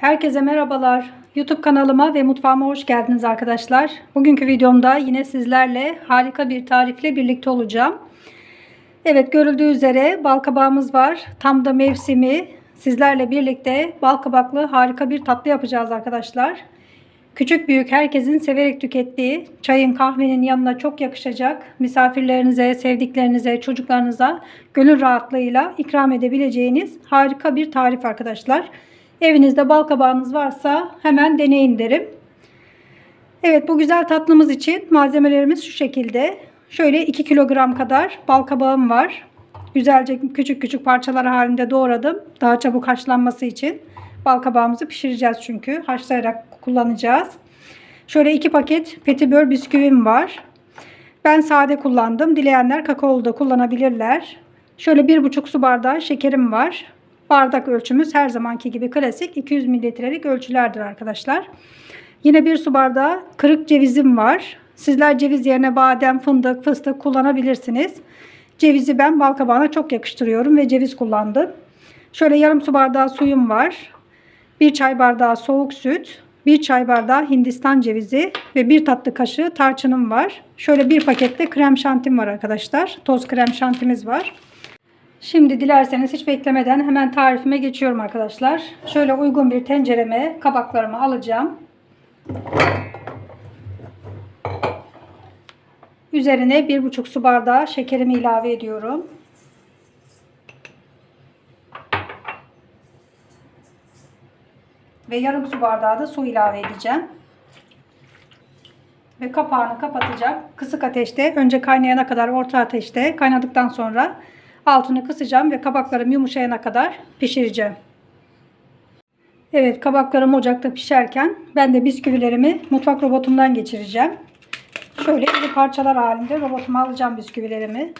Herkese merhabalar. YouTube kanalıma ve mutfağıma hoş geldiniz arkadaşlar. Bugünkü videomda yine sizlerle harika bir tarifle birlikte olacağım. Evet görüldüğü üzere bal kabağımız var. Tam da mevsimi. Sizlerle birlikte bal kabaklı harika bir tatlı yapacağız arkadaşlar. Küçük büyük herkesin severek tükettiği çayın kahvenin yanına çok yakışacak misafirlerinize, sevdiklerinize, çocuklarınıza gönül rahatlığıyla ikram edebileceğiniz harika bir tarif arkadaşlar. Evinizde bal kabağınız varsa hemen deneyin derim. Evet bu güzel tatlımız için malzemelerimiz şu şekilde. Şöyle 2 kilogram kadar bal kabağım var. Güzelce küçük küçük parçalar halinde doğradım. Daha çabuk haşlanması için. Bal kabağımızı pişireceğiz çünkü. Haşlayarak kullanacağız. Şöyle 2 paket petibör bisküvim var. Ben sade kullandım. Dileyenler kakaolu da kullanabilirler. Şöyle 1,5 su bardağı şekerim var. Bardak ölçümüz her zamanki gibi klasik 200 mililitrelik ölçülerdir arkadaşlar. Yine bir su bardağı kırık cevizim var. Sizler ceviz yerine badem, fındık, fıstık kullanabilirsiniz. Cevizi ben bal kabağına çok yakıştırıyorum ve ceviz kullandım. Şöyle yarım su bardağı suyum var. Bir çay bardağı soğuk süt, bir çay bardağı hindistan cevizi ve bir tatlı kaşığı tarçınım var. Şöyle bir pakette krem şantim var arkadaşlar. Toz krem şantimiz var. Şimdi dilerseniz hiç beklemeden hemen tarifime geçiyorum arkadaşlar. Şöyle uygun bir tencereme kabaklarımı alacağım. Üzerine 1,5 su bardağı şekerimi ilave ediyorum. Ve yarım su bardağı da su ilave edeceğim. Ve kapağını kapatacağım. Kısık ateşte önce kaynayana kadar orta ateşte kaynadıktan sonra altını kısacağım ve kabaklarım yumuşayana kadar pişireceğim. Evet kabaklarım ocakta pişerken ben de bisküvilerimi mutfak robotumdan geçireceğim. Şöyle iri parçalar halinde robotuma alacağım bisküvilerimi.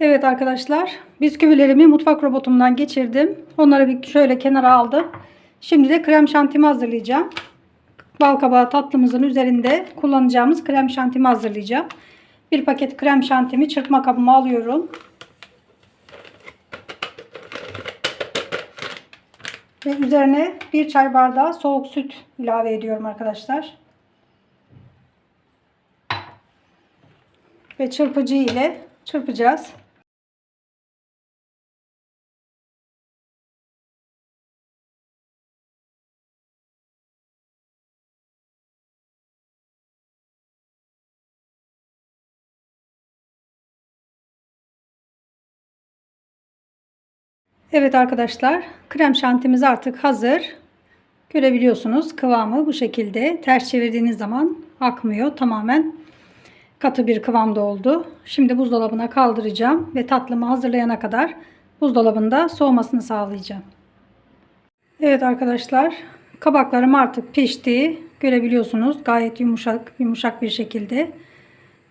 Evet arkadaşlar bisküvilerimi mutfak robotumdan geçirdim. Onları bir şöyle kenara aldım. Şimdi de krem şantimi hazırlayacağım. Bal kabağı tatlımızın üzerinde kullanacağımız krem şantimi hazırlayacağım. Bir paket krem şantimi çırpma kabıma alıyorum. Ve üzerine bir çay bardağı soğuk süt ilave ediyorum arkadaşlar. Ve çırpıcı ile çırpacağız. Evet arkadaşlar krem şantimiz artık hazır. Görebiliyorsunuz kıvamı bu şekilde. Ters çevirdiğiniz zaman akmıyor. Tamamen katı bir kıvamda oldu. Şimdi buzdolabına kaldıracağım ve tatlımı hazırlayana kadar buzdolabında soğumasını sağlayacağım. Evet arkadaşlar kabaklarım artık pişti. Görebiliyorsunuz gayet yumuşak yumuşak bir şekilde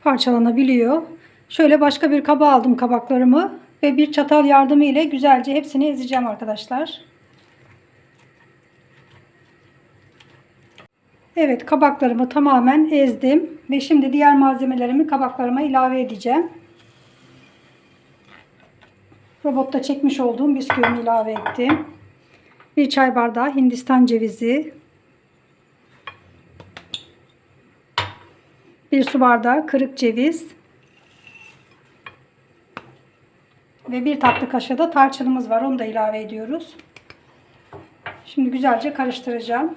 parçalanabiliyor. Şöyle başka bir kaba aldım kabaklarımı ve bir çatal yardımı ile güzelce hepsini ezeceğim arkadaşlar. Evet kabaklarımı tamamen ezdim ve şimdi diğer malzemelerimi kabaklarıma ilave edeceğim. Robotta çekmiş olduğum bisküvimi ilave ettim. Bir çay bardağı hindistan cevizi. Bir su bardağı kırık ceviz. Ve bir tatlı kaşığı da tarçınımız var. Onu da ilave ediyoruz. Şimdi güzelce karıştıracağım.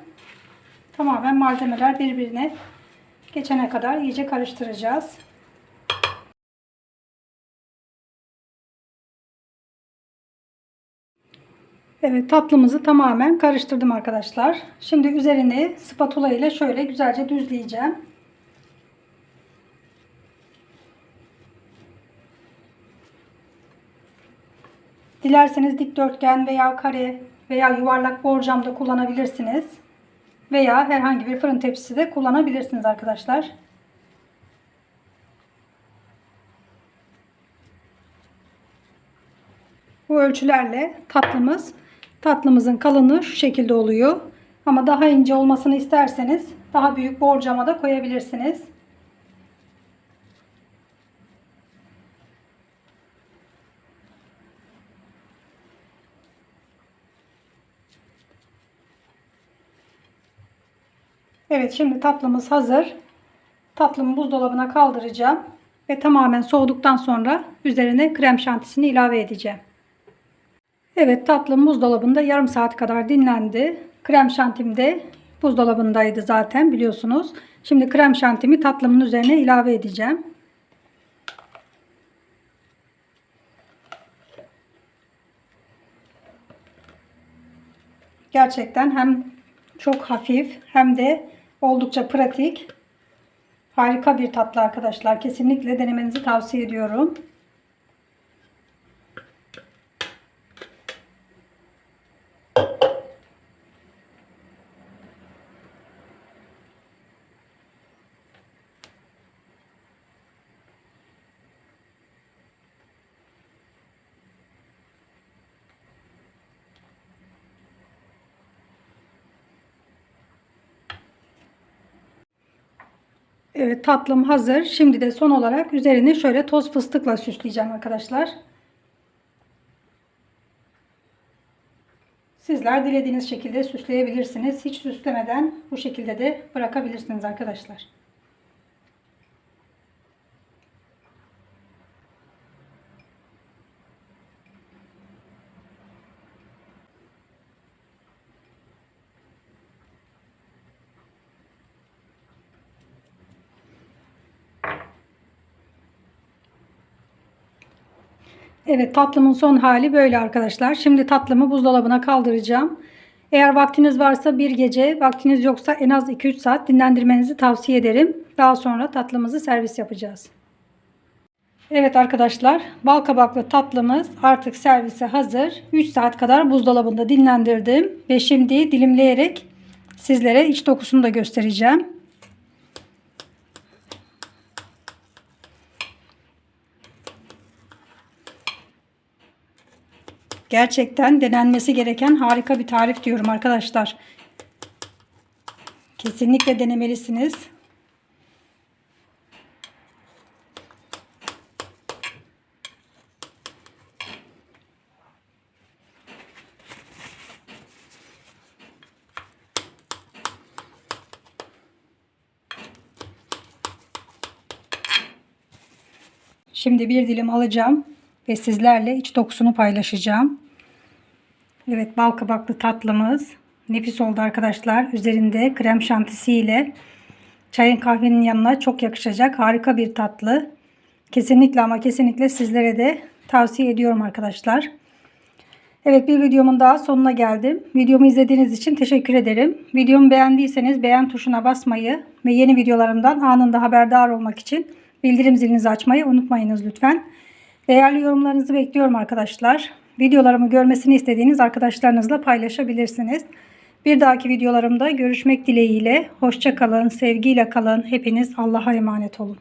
Tamamen malzemeler birbirine geçene kadar iyice karıştıracağız. Evet tatlımızı tamamen karıştırdım arkadaşlar. Şimdi üzerini spatula ile şöyle güzelce düzleyeceğim. Dilerseniz dikdörtgen veya kare veya yuvarlak borcam da kullanabilirsiniz. Veya herhangi bir fırın tepsisi de kullanabilirsiniz arkadaşlar. Bu ölçülerle tatlımız tatlımızın kalınlığı şu şekilde oluyor. Ama daha ince olmasını isterseniz daha büyük borcama da koyabilirsiniz. Evet şimdi tatlımız hazır. Tatlımı buzdolabına kaldıracağım ve tamamen soğuduktan sonra üzerine krem şantisini ilave edeceğim. Evet tatlım buzdolabında yarım saat kadar dinlendi. Krem şantim de buzdolabındaydı zaten biliyorsunuz. Şimdi krem şantimi tatlımın üzerine ilave edeceğim. Gerçekten hem çok hafif hem de oldukça pratik. Harika bir tatlı arkadaşlar. Kesinlikle denemenizi tavsiye ediyorum. Evet tatlım hazır. Şimdi de son olarak üzerini şöyle toz fıstıkla süsleyeceğim arkadaşlar. Sizler dilediğiniz şekilde süsleyebilirsiniz. Hiç süslemeden bu şekilde de bırakabilirsiniz arkadaşlar. Evet tatlımın son hali böyle arkadaşlar. Şimdi tatlımı buzdolabına kaldıracağım. Eğer vaktiniz varsa bir gece, vaktiniz yoksa en az 2-3 saat dinlendirmenizi tavsiye ederim. Daha sonra tatlımızı servis yapacağız. Evet arkadaşlar bal kabaklı tatlımız artık servise hazır. 3 saat kadar buzdolabında dinlendirdim. Ve şimdi dilimleyerek sizlere iç dokusunu da göstereceğim. Gerçekten denenmesi gereken harika bir tarif diyorum arkadaşlar. Kesinlikle denemelisiniz. Şimdi bir dilim alacağım ve sizlerle iç dokusunu paylaşacağım. Evet bal kabaklı tatlımız nefis oldu arkadaşlar. Üzerinde krem şantisi ile çayın kahvenin yanına çok yakışacak harika bir tatlı. Kesinlikle ama kesinlikle sizlere de tavsiye ediyorum arkadaşlar. Evet bir videomun daha sonuna geldim. Videomu izlediğiniz için teşekkür ederim. Videomu beğendiyseniz beğen tuşuna basmayı ve yeni videolarımdan anında haberdar olmak için bildirim zilinizi açmayı unutmayınız lütfen. Değerli yorumlarınızı bekliyorum arkadaşlar. Videolarımı görmesini istediğiniz arkadaşlarınızla paylaşabilirsiniz. Bir dahaki videolarımda görüşmek dileğiyle. Hoşça kalın, sevgiyle kalın. Hepiniz Allah'a emanet olun.